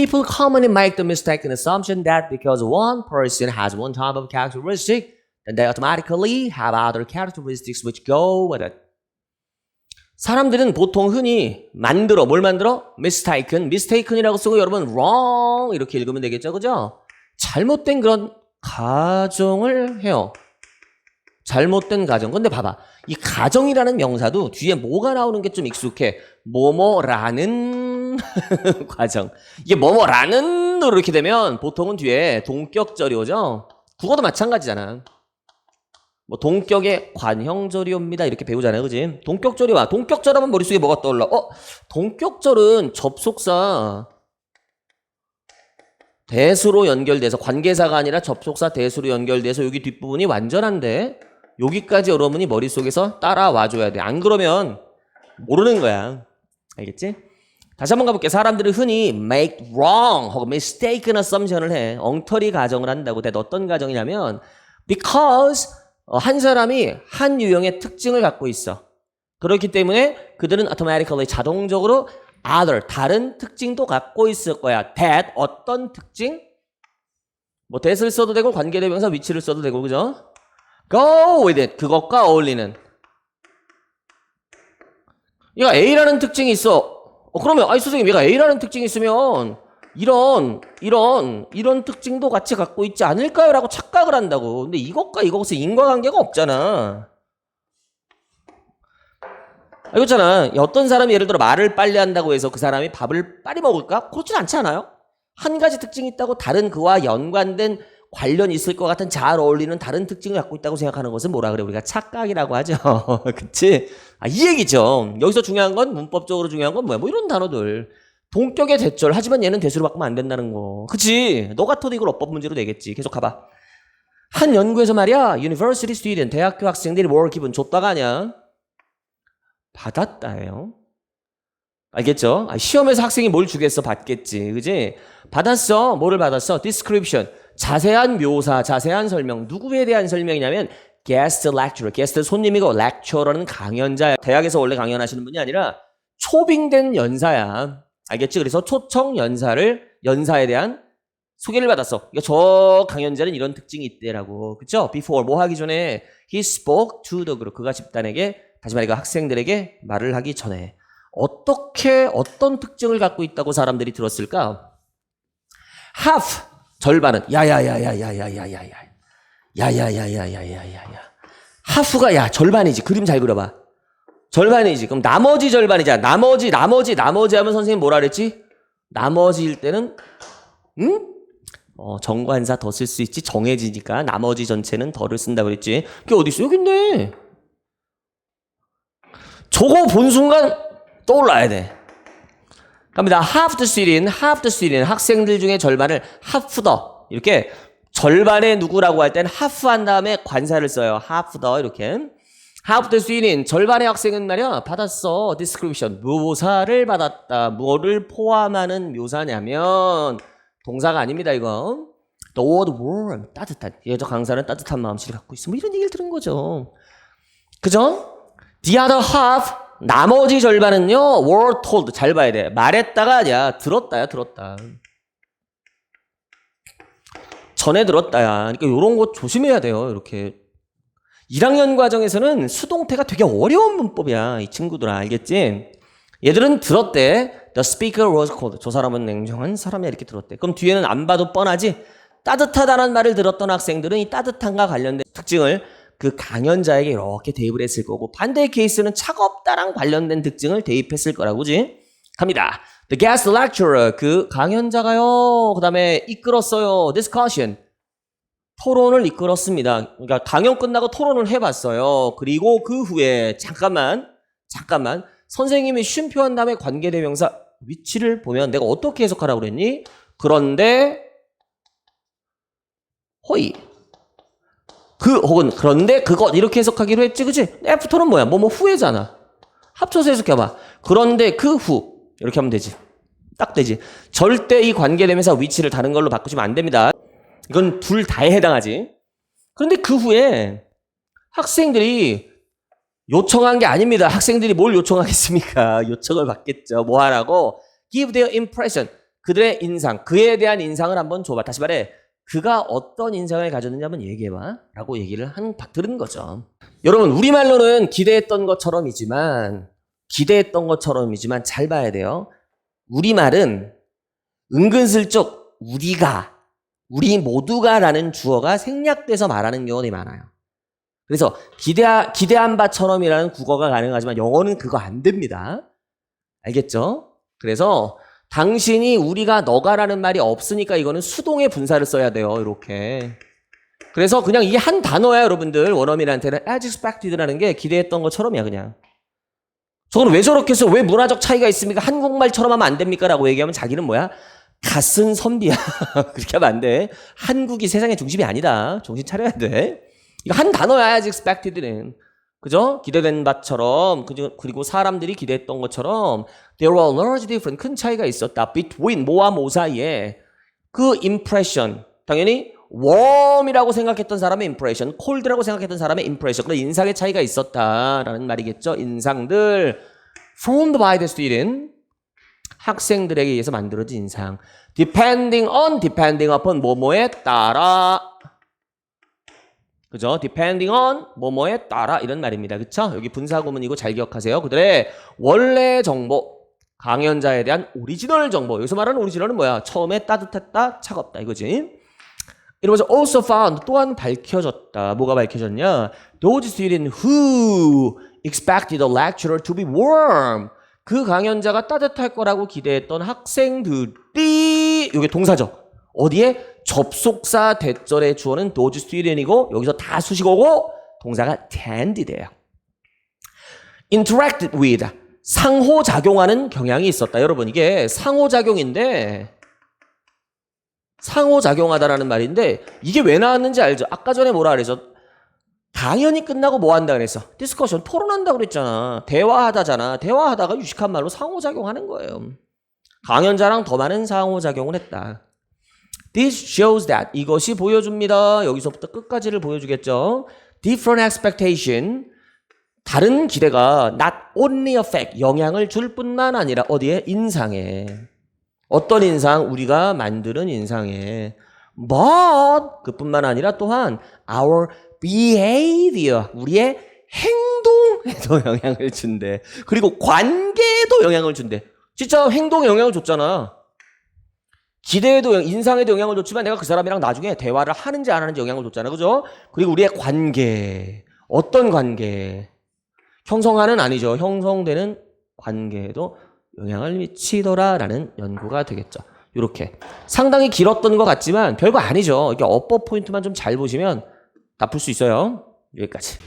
People commonly make the mistaken assumption that because one person has one type of characteristic, then they automatically have other characteristics which go with it. 사람들은 보통 흔히 만들어 뭘 만들어? mistaken, mistaken이라고 쓰고 여러분 wrong 이렇게 읽으면 되겠죠, 그죠? 잘못된 그런 가정을 해요. 잘못된 가정. 근데 봐봐. 이 가정이라는 명사도 뒤에 뭐가 나오는 게 좀 익숙해. 뭐뭐라는 과정. 이게 뭐뭐라는 으로 이렇게 되면 보통은 뒤에 동격절이 오죠. 국어도 마찬가지잖아. 뭐 동격의 관형절이 옵니다. 이렇게 배우잖아요. 그지? 동격절이 와. 동격절 하면 머릿속에 뭐가 떠올라? 어? 동격절은 접속사 대수로 연결돼서 관계사가 아니라 접속사 대수로 연결돼서 여기 뒷부분이 완전한데 여기까지 여러분이 머릿속에서 따라와 줘야 돼. 안 그러면 모르는 거야. 알겠지? 다시 한번 가볼게. 사람들은 흔히 make wrong 혹은 mistaken assumption을 해. 엉터리 가정을 한다고. 근데 어떤 가정이냐면 because 어, 한 사람이 한 유형의 특징을 갖고 있어. 그렇기 때문에 그들은 automatically 자동적으로 other 다른 특징도 갖고 있을 거야. that 어떤 특징? 뭐 that을 써도 되고 관계대명사 위치를 써도 되고 그죠? go with it 그것과 어울리는 얘가 A라는 특징이 있어. 어, 그러면 아이 선생님 얘가 A라는 특징이 있으면 이런 이런 이런 특징도 같이 갖고 있지 않을까요라고 착각을 한다고. 근데 이것과 이것은 인과관계가 없잖아. 아, 이거잖아. 어떤 사람이 예를 들어 말을 빨리 한다고 해서 그 사람이 밥을 빨리 먹을까? 그렇진 않지 않아요? 한 가지 특징이 있다고 다른 그와 연관된 관련이 있을 것 같은 잘 어울리는 다른 특징을 갖고 있다고 생각하는 것은 뭐라 그래? 우리가 착각이라고 하죠. 그치? 아, 이 얘기죠. 여기서 중요한 건, 문법적으로 중요한 건 뭐야? 뭐 이런 단어들. 동격의 대절. 하지만 얘는 대수로 바꾸면 안 된다는 거. 그치? 너 같아도 이걸 어법 문제로 내겠지. 계속 가봐. 한 연구에서 말이야, university student, 대학교 학생들이 뭘 기분 줬다가 아니야. 받았다예요. 알겠죠? 아, 시험에서 학생이 뭘 주겠어? 받겠지. 그지? 받았어. 뭐를 받았어? description. 자세한 묘사, 자세한 설명. 누구에 대한 설명이냐면 guest lecturer. guest 손님이고 lecturer는 강연자야. 대학에서 원래 강연하시는 분이 아니라 초빙된 연사야. 알겠지? 그래서 초청 연사를 연사에 대한 소개를 받았어. 그러니까 저 강연자는 이런 특징이 있대라고. 그쵸? before 뭐 하기 전에 he spoke to the group. 그가 집단에게 다시 말해 그 학생들에게 말을 하기 전에 어떻게 어떤 특징을 갖고 있다고 사람들이 들었을까? half 절반은 야야야야야야야야야 야야야야야야야야 하프가 야 절반이지 그림 잘 그려봐 절반이지 그럼 나머지 절반이잖아 나머지 나머지 나머지 하면 선생님 뭐라 그랬지 나머지일 때는 응? 어, 정관사 더 쓸 수 있지 정해지니까 나머지 전체는 더를 쓴다 그랬지 그게 어디 있어 여기 있네 저거 본 순간 떠올라야 돼 갑니다. half the student, half the student. 학생들 중에 절반을 half the. 이렇게 절반의 누구라고 할 땐 half 한 다음에 관사를 써요. half the 이렇게. half the student. 절반의 학생은 말이야. 받았어. description. 묘사를 받았다. 뭐를 포함하는 묘사냐면 동사가 아닙니다, 이거. The word warm. 따뜻한. 여자 강사는 따뜻한 마음씨를 갖고 있어. 뭐 이런 얘기를 들은 거죠. 그죠? The other half. 나머지 절반은요, were told. 잘 봐야 돼. 말했다가 아니야. 들었다야, 들었다. 전에 들었다야. 그러니까 이런 거 조심해야 돼요. 이렇게. 1학년 과정에서는 수동태가 되게 어려운 문법이야. 이 친구들아. 알겠지? 얘들은 들었대. The speaker was cold. 저 사람은 냉정한 사람이야. 이렇게 들었대. 그럼 뒤에는 안 봐도 뻔하지? 따뜻하다는 말을 들었던 학생들은 이 따뜻함과 관련된 특징을 그 강연자에게 이렇게 대입을 했을 거고 반대의 케이스는 차갑다랑 관련된 특징을 대입했을 거라고 그지? 갑니다. The guest lecturer 그 강연자가요. 그다음에 이끌었어요. discussion 토론을 이끌었습니다. 그러니까 강연 끝나고 토론을 해봤어요. 그리고 그 후에 잠깐만 잠깐만 선생님이 쉼표한 다음에 관계대명사 위치를 보면 내가 어떻게 해석하라고 그랬니? 그런데 호이 그 혹은 그런데 그것 이렇게 해석하기로 했지 그치? 애프터는 뭐야? 뭐뭐 후에잖아. 합쳐서 해석해봐. 그런데 그 후 이렇게 하면 되지. 딱 되지. 절대 이 관계되면서 위치를 다른 걸로 바꾸시면 안 됩니다. 이건 둘 다에 해당하지. 그런데 그 후에 학생들이 요청한 게 아닙니다. 학생들이 뭘 요청하겠습니까? 요청을 받겠죠. 뭐 하라고? Give their impression. 그들의 인상, 그에 대한 인상을 한번 줘봐. 다시 말해, 그가 어떤 인상을 한번 얘기해봐. 라고 얘기를 한, 들은 거죠. 여러분, 우리말로는 기대했던 것처럼이지만, 기대했던 것처럼이지만 잘 봐야 돼요. 우리말은 은근슬쩍 우리가, 우리 모두가 라는 주어가 생략돼서 말하는 경우가 많아요. 그래서 기대, 기대한 바처럼이라는 국어가 가능하지만 영어는 그거 안 됩니다. 알겠죠? 그래서 당신이 우리가 너가라는 말이 없으니까 이거는 수동의 분사를 써야 돼요. 이렇게. 그래서 그냥 이게 한 단어야, 여러분들. 원어민한테는 as expected라는 게 기대했던 것처럼이야, 그냥. 저건 왜 저렇게 해서 왜 문화적 차이가 있습니까? 한국말처럼 하면 안 됩니까? 라고 얘기하면 자기는 뭐야? 갓쓴 선비야. 그렇게 하면 안 돼. 한국이 세상의 중심이 아니다. 정신 차려야 돼. 이거 한 단어야, as expected는. 그죠? 기대된 바처럼? 그리고 사람들이 기대했던 것처럼, there were large difference, 큰 차이가 있었다. between, 모와 모 사이에. 그 impression. 당연히, warm이라고 생각했던 사람의 impression, cold라고 생각했던 사람의 impression. 그런 인상의 차이가 있었다라는 말이겠죠. 인상들. formed by the student. 학생들에게 의해서 만들어진 인상. depending on, depending upon, 뭐뭐에 따라. 그죠? depending on 뭐뭐에 따라 이런 말입니다. 그쵸? 여기 분사구문이고 잘 기억하세요. 그들의 원래 정보, 강연자에 대한 오리지널 정보. 여기서 말하는 오리지널은 뭐야? 처음에 따뜻했다, 차갑다 이거지. Was also found 또한 밝혀졌다. 뭐가 밝혀졌냐? Those students who expected the lecturer to be warm. 그 강연자가 따뜻할 거라고 기대했던 학생들이 이게 동사죠. 어디에 접속사 대절의 주어는 those student이고 여기서 다 수식어고 동사가 tend돼요. interacted with 상호작용하는 경향이 있었다. 여러분 이게 상호작용인데 상호작용하다라는 말인데 이게 왜 나왔는지 알죠? 아까 전에 뭐라 그래서 강연이 끝나고 뭐 한다 그랬어? 디스커션 토론한다 그랬잖아. 대화하다잖아. 대화하다가 유식한 말로 상호작용하는 거예요. 강연자랑 더 많은 상호작용을 했다. This shows that 이것이 보여줍니다. 여기서부터 끝까지를 보여주겠죠. Different expectation 다른 기대가 not only affect 영향을 줄 뿐만 아니라 어디에 인상에 어떤 인상 우리가 만드는 인상에 but 그뿐만 아니라 또한 our behavior 우리의 행동에도 영향을 준대. 그리고 관계에도 영향을 준대. 진짜 행동에 영향을 줬잖아. 기대에도 영- 인상에도 영향을 줬지만 내가 그 사람이랑 나중에 대화를 하는지 안 하는지 영향을 줬잖아. 그죠? 그리고 우리의 관계. 어떤 관계? 형성하는 아니죠. 형성되는 관계에도 영향을 미치더라라는 연구가 되겠죠. 이렇게 상당히 길었던 것 같지만 별거 아니죠. 이게 어법 포인트만 좀 잘 보시면 다풀수 있어요. 여기까지.